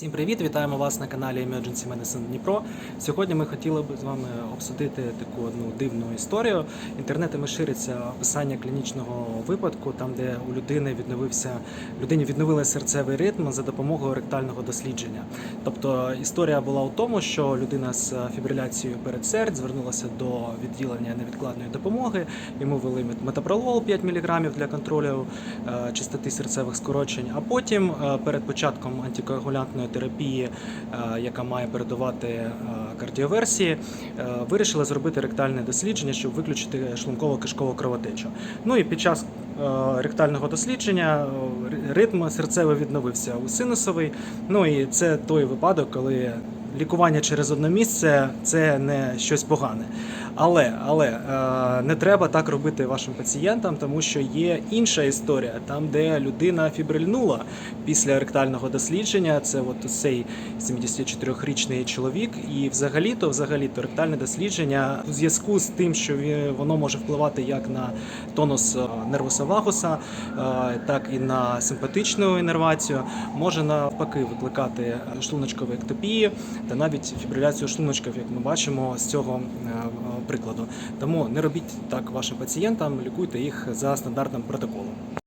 Всім привіт! Вітаємо вас на каналі Emergency Medicine Дніпро. Сьогодні ми хотіли б з вами обсудити таку одну дивну історію. Інтернетами шириться описання клінічного випадку, там де у людини відновився людині відновили серцевий ритм за допомогою ректального дослідження. Тобто історія була у тому, що людина з фібриляцією передсердь звернулася до відділення невідкладної допомоги. Йому ввели метапролол 5 мг для контролю е, частоти серцевих скорочень. А потім е, перед початком антикоагулянтної терапії, е, яка має передавати е, кардіоверсії, е, вирішили зробити ректальне дослідження, щоб виключити шлунково-кишкову кровотечу. Ну і під час ректального дослідження ритм серцевий відновився у синусовий. Ну і це той випадок, коли лікування через одне місце це не щось погане. Але, але е, не треба так робити вашим пацієнтам, тому що є інша історія, там, де людина фібрильнула після ректального дослідження. Це от цей 74-річний чоловік. І взагалі-то, взагалі-то, ректальне дослідження у зв'язку з тим, що воно може впливати як на тонус е, нервуса вагуса, е, так і на симпатичну іннервацію, може навпаки викликати шлуночкові ектопії та навіть фібриляцію шлуночків, як ми бачимо з цього прикладу. Тому не робіть так вашим пацієнтам, лікуйте їх за стандартним протоколом.